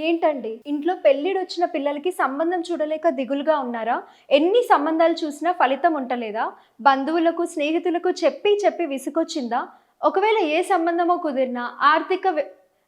ఏంటండి? ఇంట్లో పెళ్ళిడు వచ్చిన పిల్లలకి సంబంధం చూడలేక దిగులుగా ఉన్నారా? ఎన్ని సంబంధాలు చూసినా ఫలితం ఉంటలేదా? బంధువులకు స్నేహితులకు చెప్పి చెప్పి విసుకొచ్చిందా ఒకవేళ ఏ సంబంధమో కుదిరినా ఆర్థిక వ్య-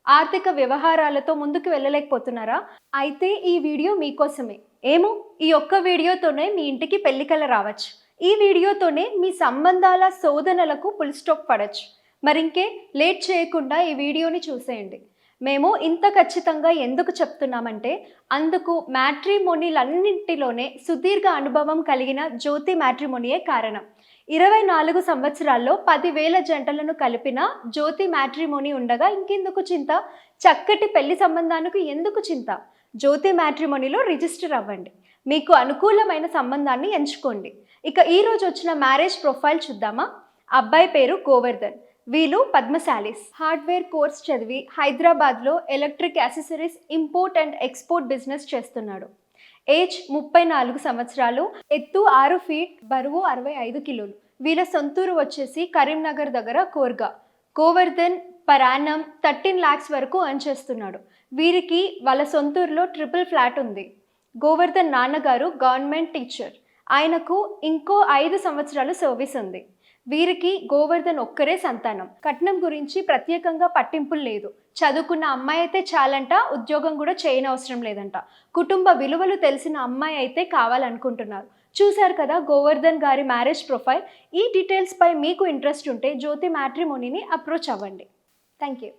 ఆర్థిక వ్యవహారాలతో ముందుకు వెళ్ళలేకపోతున్నారా? అయితే ఈ వీడియో మీకోసమే. ఏమో? ఈ ఒక్క వీడియోతోనే మీ ఇంటికి పెళ్ళికల రావచ్చు. ఈ వీడియోతోనే మీ సంబంధాల శోధనలకు ఫుల్ స్టాప్ పడచ్చు. మరింకే లేట్ చేయకుండా ఈ వీడియోని చూసేయండి. మేము ఇంత ఖచ్చితంగా ఎందుకు చెప్తున్నామంటే అందుకు మ్యాట్రిమోనీలన్నింటిలోనే సుదీర్ఘ అనుభవం కలిగిన జ్యోతి మ్యాట్రిమోనియే కారణం. ఇరవై నాలుగు సంవత్సరాల్లో పదివేల జంటలను కలిపిన జ్యోతి మ్యాట్రిమోని ఉండగా ఇంకెందుకు చింత? చక్కటి పెళ్ళి సంబంధానికి ఎందుకు చింత? జ్యోతి మ్యాట్రిమోనీలో రిజిస్టర్ అవ్వండి. మీకు అనుకూలమైన సంబంధాన్ని ఎంచుకోండి. ఇక ఈరోజు వచ్చిన మ్యారేజ్ ప్రొఫైల్ చూద్దామా? అబ్బాయి పేరు గోవర్ధన్. వీళ్ళు పద్మశాలీస్. హార్డ్వేర్ కోర్స్ చదివి హైదరాబాద్లో electric accessories import and export business చేస్తున్నాడు. ఏజ్ ముప్పై నాలుగు సంవత్సరాలు ఎత్తు ఆరు ఫీట్ బరువు అరవై ఐదు కిలోలు. వీళ్ళ సొంతూరు వచ్చేసి కరీంనగర్ దగ్గర కోర్గా. గోవర్ధన్ పరాణం థర్టీన్ ల్యాక్స్ వరకు అర్న్ చేస్తున్నాడు. వీరికి వాళ్ళ సొంతూరులో ట్రిపుల్ ఫ్లాట్ ఉంది. గోవర్ధన్ నాన్నగారు గవర్నమెంట్ టీచర్. ఆయనకు ఇంకో ఐదు సంవత్సరాలు సర్వీస్ ఉంది. వీరికి గోవర్ధన్ ఒక్కరే సంతానం. కట్నం గురించి ప్రత్యేకంగా పట్టింపులు లేదు. చదువుకున్న అమ్మాయి అయితే చాలంట ఉద్యోగం కూడా చేయనవసరం లేదంట. కుటుంబ విలువలు తెలిసిన అమ్మాయి అయితే కావాలనుకుంటున్నారు. చూశారు కదా గోవర్ధన్ గారి మ్యారేజ్ ప్రొఫైల్. ఈ డీటెయిల్స్పై మీకు ఇంట్రెస్ట్ ఉంటే జ్యోతి మ్యాట్రిమోనీని అప్రోచ్ అవ్వండి. Thank you